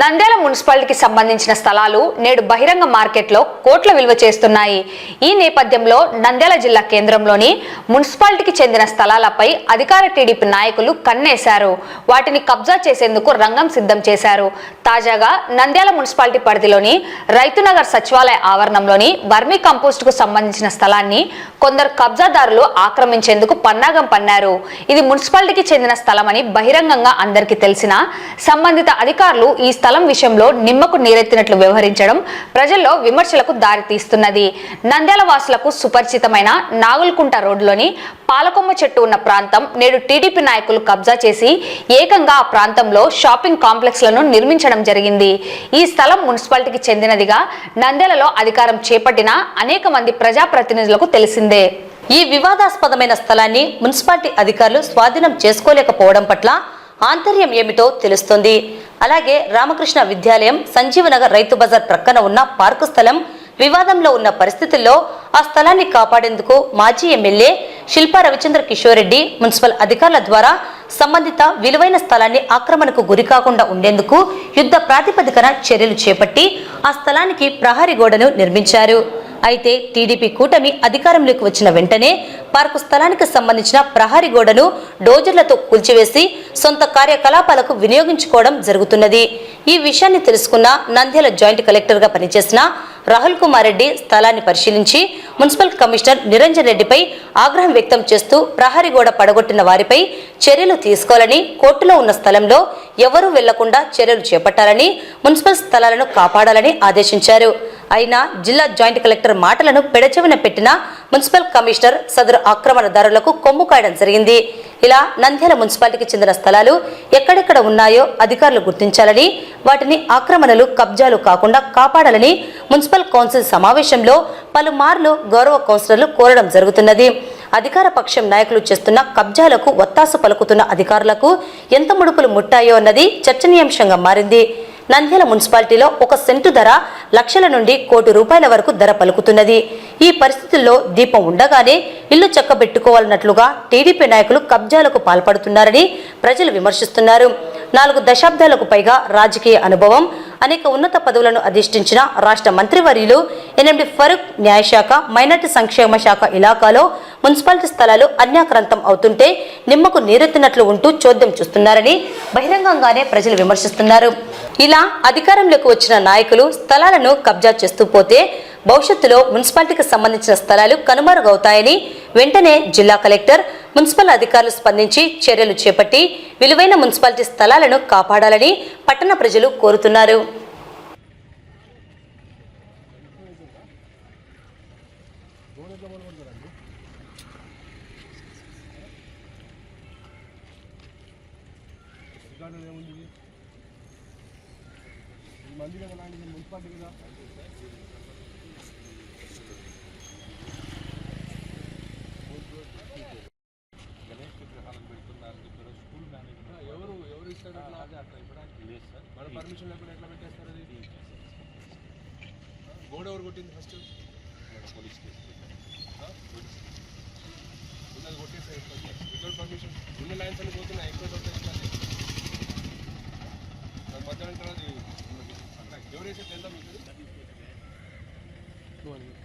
నంద్యాల మున్సిపాలిటీకి సంబంధించిన స్థలాలు నేడు బహిరంగ మార్కెట్లో కోట్ల విలువ చేస్తున్నాయి. ఈ నేపథ్యంలో నంద్యాల జిల్లా కేంద్రంలోని మున్సిపాలిటీకి చెందిన స్థలాలపై అధికార టీడీపీ నాయకులు కన్నేశారు. వాటిని కబ్జా చేసేందుకు రంగం సిద్ధం చేశారు. తాజాగా నంద్యాల మున్సిపాలిటీ పరిధిలోని రైతునగర్ సచివాలయ ఆవరణంలోని వర్మీ కంపోస్ట్కు సంబంధించిన స్థలాన్ని కొందరు కబ్జాదారులు ఆక్రమించేందుకు పన్నాగం పన్నారు. ఇది మున్సిపాలిటీకి చెందిన స్థలమని బహిరంగంగా అందరికీ తెలిసిన సంబంధిత అధికారులు ఈ స్థలం విషయంలో నిమ్మకు నీరెత్తినట్లు వ్యవహరించడం ప్రజల్లో విమర్శలకు దారితీస్తున్నది. నంద్యాల వాసులకు సుపరిచితమైన నాగులకుంట రోడ్లోని పాలకొమ్మ చెట్టు ఉన్న ప్రాంతం నేడు టీడీపీ నాయకులు కబ్జా చేసి ఏకంగా ఆ ప్రాంతంలో షాపింగ్ కాంప్లెక్స్లను నిర్మించడం జరిగింది. ఈ స్థలం మున్సిపాలిటీకి చెందినదిగా నంద్యాలలో అధికారం చేపట్టిన అనేక మంది ప్రజాప్రతినిధులకు తెలిసిందే. ఈ వివాదాస్పదమైన స్థలాన్ని మున్సిపాలిటీ అధికారులు స్వాధీనం చేసుకోలేకపోవడం పట్ల ఆంతర్యం ఏమిటో తెలుస్తోంది. అలాగే రామకృష్ణ విద్యాలయం సంజీవనగర్ రైతు బజార్ ప్రక్కన ఉన్న పార్కు స్థలం వివాదంలో ఉన్న పరిస్థితుల్లో ఆ స్థలాన్ని కాపాడేందుకు మాజీ ఎమ్మెల్యే శిల్పా రవిచంద్ర కిషోర్ రెడ్డి మున్సిపల్ అధికారుల ద్వారా సంబంధిత విలువైన స్థలాన్ని ఆక్రమణకు గురికాకుండా ఉండేందుకు యుద్ధ ప్రాతిపదికన చర్యలు చేపట్టి ఆ స్థలానికి ప్రహరీ గోడను నిర్మించారు. అయితే టీడీపీ కూటమి అధికారంలోకి వచ్చిన వెంటనే పార్కు స్థలానికి సంబంధించిన ప్రహరీ గోడను డోజర్లతో కూల్చివేసి సొంత కార్యకలాపాలకు వినియోగించుకోవడం జరుగుతున్నది. ఈ విషయాన్ని తెలుసుకున్న నంద్యాల జాయింట్ కలెక్టర్గా పనిచేసిన రాహుల్ కుమార్ రెడ్డి స్థలాన్ని పరిశీలించి మున్సిపల్ కమిషనర్ నిరంజన్ రెడ్డిపై ఆగ్రహం వ్యక్తం చేస్తూ ప్రహరీ గోడ పడగొట్టిన వారిపై చర్యలు తీసుకోవాలని కోర్టులో ఉన్న స్థలంలో ఎవరూ వెళ్ళకుండా చర్యలు చేపట్టాలని మున్సిపల్ స్థలాలను కాపాడాలని ఆదేశించారు. అయినా జిల్లా జాయింట్ కలెక్టర్ మాటలను పెడచెవిన పెట్టిన మున్సిపల్ కమిషనర్ సదరు ఆక్రమణదారులకు కొమ్ము కాయడం జరిగింది. ఇలా నంద్యాల మున్సిపాలిటీకి చెందిన స్థలాలు ఎక్కడెక్కడ ఉన్నాయో అధికారులు గుర్తించాలని వాటిని ఆక్రమణలు కబ్జాలు కాకుండా కాపాడాలని మున్సిపల్ కౌన్సిల్ సమావేశంలో పలుమార్లు గౌరవ కౌన్సిలర్లు కోరడం జరుగుతున్నది. అధికార పక్షం నాయకులు చేస్తున్న కబ్జాలకు ఒత్తాసు పలుకుతున్న అధికారులకు ఎంత ముడుపులు ముట్టాయో అన్నది చర్చనీయాంశంగా మారింది. నంద్యాల మున్సిపాలిటీలో ఒక సెంటు ధర లక్షల నుండి కోటి రూపాయల వరకు ధర పలుకుతున్నది. ఈ పరిస్థితుల్లో దీపం ఉండగానే ఇల్లు చక్కబెట్టుకోవాలన్నట్లుగా టీడీపీ నాయకులు కబ్జాలకు పాల్పడుతున్నారని ప్రజలు విమర్శిస్తున్నారు. నాలుగు దశాబ్దాలకు పైగా రాజకీయ అనుభవం అనేక ఉన్నత పదవులను అధిష్ఠించిన రాష్ట్ర మంత్రివర్యులు ఎనిమిది ఫరూక్ న్యాయశాఖ మైనార్టీ సంక్షేమ శాఖ ఇలాకాలో మున్సిపాలిటీ స్థలాలు అన్యాక్రాంతం అవుతుంటే నిమ్మకు నీరెత్తినట్లు ఉంటూ చోద్యం చూస్తున్నారని బహిరంగంగానే ప్రజలు విమర్శిస్తున్నారు. ఇలా అధికారంలోకి వచ్చిన నాయకులు స్థలాలను కబ్జా చేస్తూ పోతే భవిష్యత్తులో మున్సిపాలిటీకి సంబంధించిన స్థలాలు కనుమరుగవుతాయని వెంటనే జిల్లా కలెక్టర్ మున్సిపల్ అధికారులు స్పందించి చర్యలు చేపట్టి విలువైన మున్సిపాలిటీ స్థలాలను కాపాడాలని పట్టణ ప్రజలు కోరుతున్నారు. రికార్డు మంది కదా నాయన ఇది మున్సిపాలిటీ కదా గణేష్ విగ్రహాలను పెడుతున్నారని చెప్పారు స్కూల్ మేనేజ్మెంట్ ఎవరు ఎవరు ఇస్తారు అట్లా అదే అట్లా ఇవ్వడానికి లేదు సార్ మన పర్మిషన్ లేకుండా ఎట్లా పెట్టేస్తారు అది గోడ ఎవరు కొట్టింది ఫస్ట్ పోలీస్ ఉన్నది కొట్టేసారు వితౌట్ పర్మిషన్ ఉన్న లైన్స్ అని పోతున్నాయి ఎక్కువ మధ్యాహ్నం తర్వాత ఇది ఉన్నది.